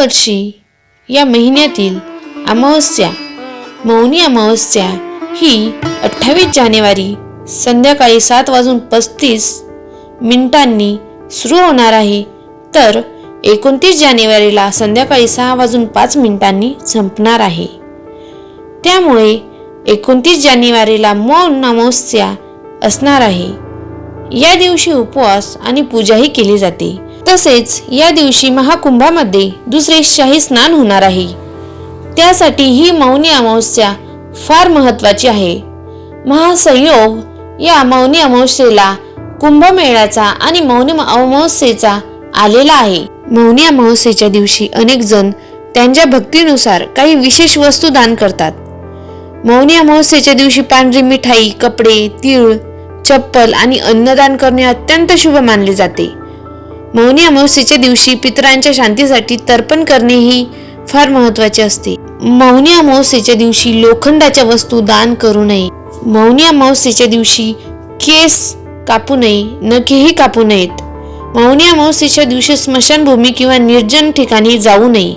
यावर्षी या महिन्यातील अमावस्या मौनी अमावस्या ही अठ्ठावीस जानेवारी संध्याकाळी सात वाजून पस्तीस मिनिटांनी सुरू होणार आहे. तर एकोणतीस जानेवारीला संध्याकाळी सहा वाजून पाच मिनिटांनी संपणार आहे. त्यामुळे एकोणतीस जानेवारीला मौन अमावस्या असणार आहे. या दिवशी उपवास आणि पूजाही केली जाते. तसेच या दिवशी महाकुंभामध्ये दुसरे शाही स्नान होणार आहे. त्यासाठी ही मौनी अमावस्या फार महत्वाची आहे. महासंयोग या मौनी अमावस्येला कुंभमेळ्याचा आणि मौनी अमावस्येचा आलेला आहे. मौनी अमावस्येच्या दिवशी अनेक जण त्यांच्या भक्तीनुसार काही विशेष वस्तू दान करतात. मौनी अमावस्येच्या दिवशी पांढरी मिठाई कपडे तीळ चप्पल आणि अन्नदान करणे अत्यंत शुभ मानले जाते. मौनी अमावस्येच्या दिवशी पितरांच्या शांतीसाठी तर्पण करणे ही फार महत्त्वाचे असते. मौनी अमावस्येच्या दिवशी लोखंडाच्या वस्तू दान करू नये. मौनी अमावस्येच्या दिवशी केस कापू नये नखेही कापू नयेत. मौनी अमावस्येच्या दिवशी स्मशानभूमी किंवा निर्जन ठिकाणी जाऊ नये.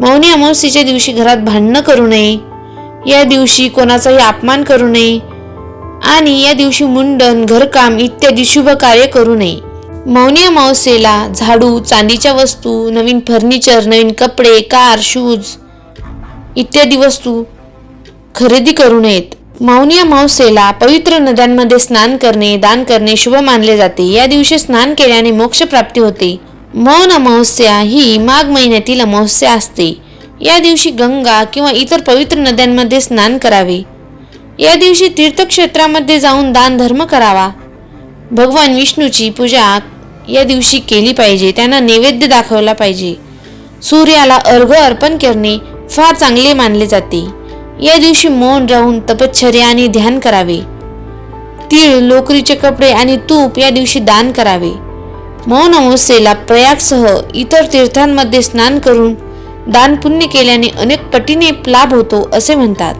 मौनी अमावस्येच्या दिवशी घरात भांडणं करू नये. या दिवशी कोणाचाही अपमान करू नये. आणि या दिवशी मुंडन घरकाम इत्यादी शुभ कार्य करू नये. मौनी अमावस्येला झाडू चांदीच्या वस्तू नवीन फर्निचर नवीन कपडे कार शूज इत्यादी वस्तू खरेदी करू नयेत. मौनी अमावस्येला पवित्र नद्यांमध्ये स्नान करणे दान करणे शुभ मानले जाते. या दिवशी स्नान केल्याने मोक्ष प्राप्ती होते. मौन अमावस्या ही माघ महिन्यातील अमावस्या असते. या दिवशी गंगा किंवा इतर पवित्र नद्यांमध्ये स्नान करावे. या दिवशी तीर्थक्षेत्रामध्ये जाऊन दान धर्म करावा. भगवान विष्णूची पूजा या दिवशी केली पाहिजे त्यांना नैवेद्य दाखवला पाहिजे. सूर्याला अर्घ अर्पण करणे फार चांगले मानले जाते. या दिवशी मौन राहून तपश्चर्या आणि ध्यान करावे. तीळ लोकरीचे कपडे आणि तूप या दिवशी दान करावे. मौन अमावस्येला प्रयागसह इतर तीर्थांमध्ये स्नान करून दान पुण्य केल्याने अनेक पटीने लाभ होतो असे म्हणतात.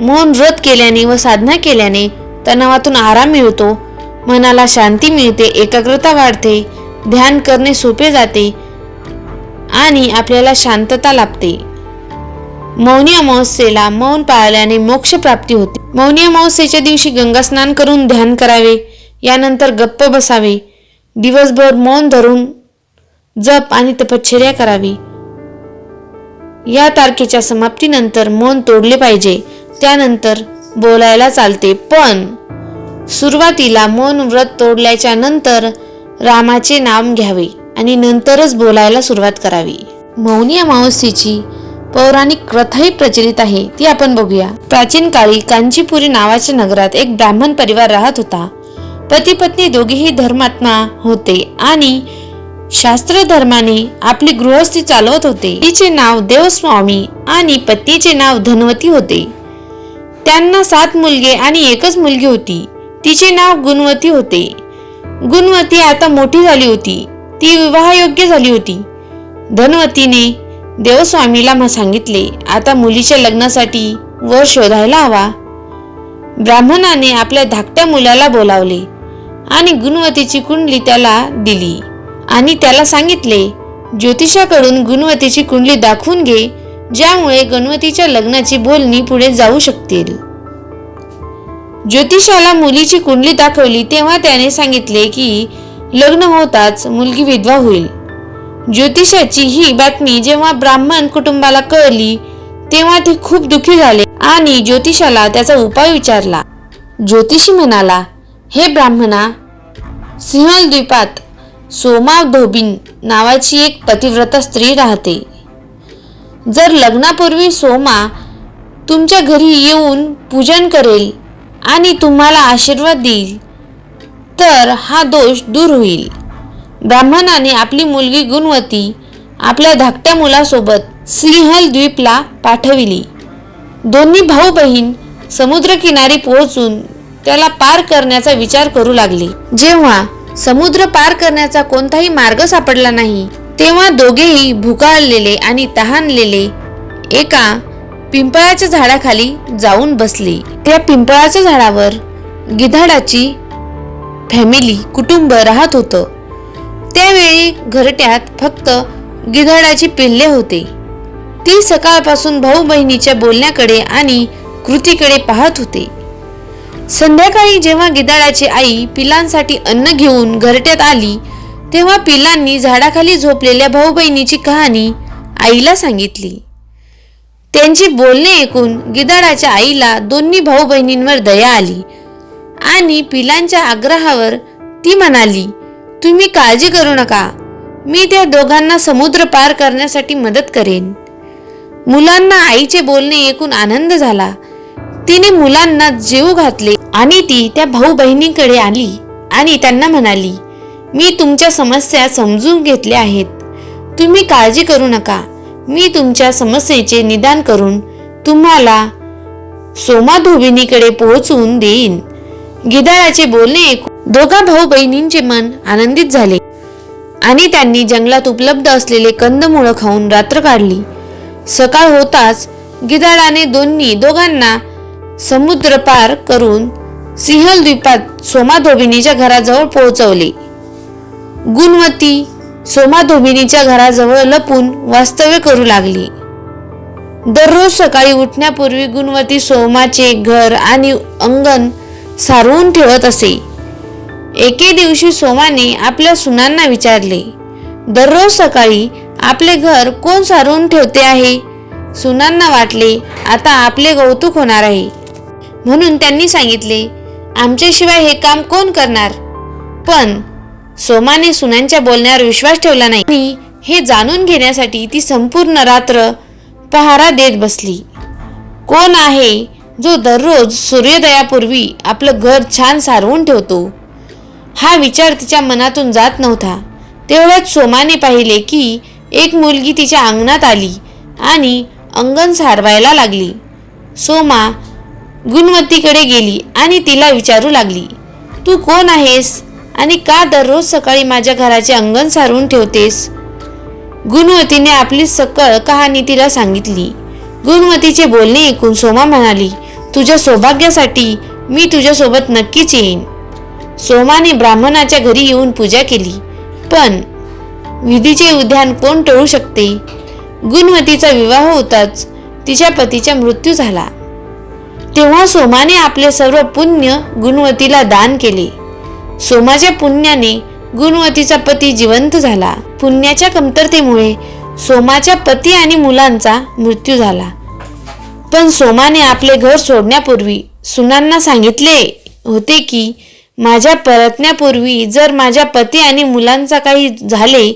मौन व्रत केल्याने व साधना केल्याने तणावातून आराम मिळतो मनाला शांती मिळते एकाग्रता वाढते ध्यान करणे सोपे जाते आणि आपल्याला शांतता लाभते. मौनी अमावस्येला मौन पाळल्याने मोक्ष प्राप्ती होते. मौनी अमावस्येच्या दिवशी गंगा स्नान करून ध्यान करावे यानंतर गप्प बसावे दिवसभर मौन धरून जप आणि तपश्चर्या करावी. या तारखेच्या समाप्तीनंतर मौन तोडले पाहिजे त्यानंतर बोलायला चालते पण सुरुवातीला मौन व्रत तोडल्याच्या नंतर रामाचे नाम घ्यावे आणि नंतरच बोलायला सुरुवात करावी. मौनी अमावस्येची पौराणिक कथाही प्रचलित आहे ती आपण बघूया. प्राचीन काळी कांचीपुरी नावाच्या नगरात एक ब्राह्मण परिवार राहत होता. पती पत्नी दोघेही धर्मात्मा होते आणि शास्त्र धर्माने आपली गृहस्थी चालवत होते. तिचे नाव देवस्वामी आणि पत्नीचे नाव धनवती होते. त्यांना सात मुलगे आणि एकच मुलगी होती. तिचे नाव गुणवती होते. गुणवती आता मोठी झाली होती. ती विवाहयोग्य झाली होती. धनवतीने देवस्वामीला सांगितले आता मुलीच्या लग्नासाठी वर शोधायला हवा. ब्राह्मणाने आपल्या धाकट्या मुलाला बोलावले आणि गुणवतीची कुंडली त्याला दिली आणि त्याला सांगितले ज्योतिषाकडून गुणवतीची कुंडली दाखवून घे ज्यामुळे गणवतीच्या लग्नाची बोलणी पुढे जाऊ शकतील. ज्योतिषाला मुलीची कुंडली दाखवली तेव्हा त्याने सांगितले की लग्न होताच मुलगी विधवा होईल. ज्योतिषाची ही बातमी जेव्हा ब्राह्मण कुटुंबाला कळली तेव्हा ते खूप दुःखी झाले आणि ज्योतिषाला त्याचा उपाय विचारला. ज्योतिषी म्हणाला हे ब्राह्मणा सिंहल द्वीपात सोमा धोबिन नावाची एक पतिव्रता स्त्री राहते. जर लग्नापूर्वी सोमा तुमच्या घरी येऊन पूजन करेल आणि तुम्हाला आशीर्वाद देईल. तर हा दोष दूर होईल. ब्राह्मणाने आपली मुलगी गुणवती आपल्या धाकट्या मुलासोबत सिंहल द्वीपला पाठविली. दोन्ही भाऊ बहीण समुद्रकिनारी पोहोचून त्याला पार करण्याचा विचार करू लागले. जेव्हा समुद्र पार करण्याचा कोणताही मार्ग सापडला नाही तेव्हा दोघेही भुकाळलेले आणि तहानलेले एका पिंपळाच्या झाडाखाली जाऊन बसले. त्या पिंपळाच्या झाडावर गिधाडाची फॅमिली कुटुंब राहत होतं. त्यावेळी घरट्यात फक्त गिधाडाची पिल्ले होते. ती सकाळपासून भाऊ बहिणीच्या बोलण्याकडे आणि कृतीकडे पाहत होते. संध्याकाळी जेव्हा गिधाडाची आई पिलांसाठी अन्न घेऊन घरट्यात आली तेव्हा पिलांनी झाडाखाली झोपलेल्या भाऊ बहिणीची कहाणी आईला सांगितली. त्यांची बोलणे ऐकून गिधाडाच्या आईला दोन्ही भाऊ बहिणींवर दया आली. आणि पिलांच्या आग्रहावर ती म्हणाली तुम्ही काळजी करू नका. मी त्या दोघांना समुद्र पार करण्यासाठी मदत करेन. मुलांना आईचे बोलणे ऐकून आनंद झाला. तिने मुलांना जीव घातले आणि ती त्या भाऊ बहिणींकडे आली आणि त्यांना म्हणाली मी तुमच्या समस्या समजून घेतल्या आहेत. तुम्ही काळजी करू नका. मी तुमच्या समस्येचे निदान करून तुम्हाला सोमा धोबिनीकडे पोहोचवून देईन. गिधाडाचे बोलणे ऐकून दोघा भाऊ बहिणींचे मन आनंदित झाले आणि त्यांनी जंगलात उपलब्ध असलेले कंदमुळं खाऊन रात्र काढली. सकाळ होताच गिधाडाने दोन्ही दोघांना समुद्र पार करून सिंहल द्वीपात सोमाधोबिनीच्या घराजवळ पोहोचवले. गुणवती सोमाधोमिनीच्या घराजवळ लपून वास्तव्य करू लागली. दररोज सकाळी उठण्यापूर्वी गुणवती सोमाचे घर आणि अंगण सारवून ठेवत असे. एके दिवशी सोमाने आपल्या सुनांना विचारले दररोज सकाळी आपले घर कोण सारवून ठेवते आहे? सुनांना वाटले आता आपले कौतुक होणार आहे. म्हणून त्यांनी सांगितले आमच्याशिवाय हे काम कोण करणार? पण सोमाने सुनांच्या बोलण्यावर विश्वास ठेवला नाही. आणि हे जाणून घेण्यासाठी ती संपूर्ण रात्र पहारा देत बसली. कोण आहे जो दररोज सूर्योदयापूर्वी आपलं घर छान सारवून ठेवतो? हा विचार तिच्या मनातून जात नव्हता. तेवढ्यात सोमाने पाहिले की एक मुलगी तिच्या अंगणात आली आणि अंगण सारवायला लागली. सोमा गुणवत्तीकडे गेली आणि तिला विचारू लागली तू कोण आहेस? आणि का दररोज सकाळी माझ्या घराचे अंगण सारून ठेवतेस? गुणवतीने आपली सकळ कहाणी तिला सांगितली. गुणवतीचे बोलणे ऐकून सोमा म्हणाली तुझ्या सौभाग्यासाठी मी तुझ्यासोबत नक्कीच येईन. सोमाने ब्राह्मणाच्या घरी येऊन पूजा केली. पण विधीचे उद्यान कोण टळू शकते? गुणवतीचा विवाह होताच तिच्या पतीचा मृत्यू झाला. तेव्हा सोमाने आपले सर्व पुण्य गुणवतीला दान केले. सोमाच्या पुण्याने गुणवतीचा पती जिवंत झाला. पुण्याच्या कमतरतेमुळे सोमाच्या पती आणि मुलांचा मृत्यू झाला. पण सोमाने आपले घर सोडण्यापूर्वी सुनांना सांगितले होते की माझ्या परतण्यापूर्वी जर माझ्या पती आणि मुलांचा काही झाले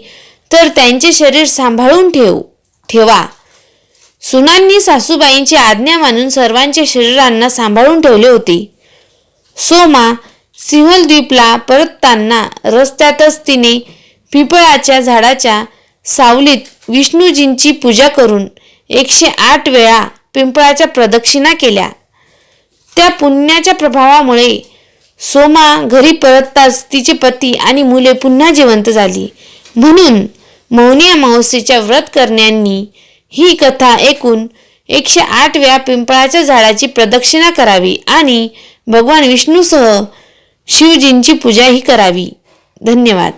तर त्यांचे शरीर सांभाळून ठेव ठेवा सुनांनी सासूबाईंची आज्ञा मानून सर्वांच्या शरीरांना सांभाळून ठेवले होते. सोमा सिंहलद्वीपला परतताना रस्त्यातच तिने पिपळाच्या झाडाच्या सावलीत विष्णूजींची पूजा करून एकशे आठ वेळा पिंपळाच्या प्रदक्षिणा केल्या. त्या पुण्याच्या प्रभावामुळे सोमा घरी परतताच तिचे पती आणि मुले पुन्हा जिवंत झाली. म्हणून मौनी अमावस्येच्या व्रत करण्यांनी ही कथा ऐकून एकशे आठ वेळा पिंपळाच्या झाडाची प्रदक्षिणा करावी आणि भगवान विष्णूसह शिवजींची पूजाही करावी. धन्यवाद.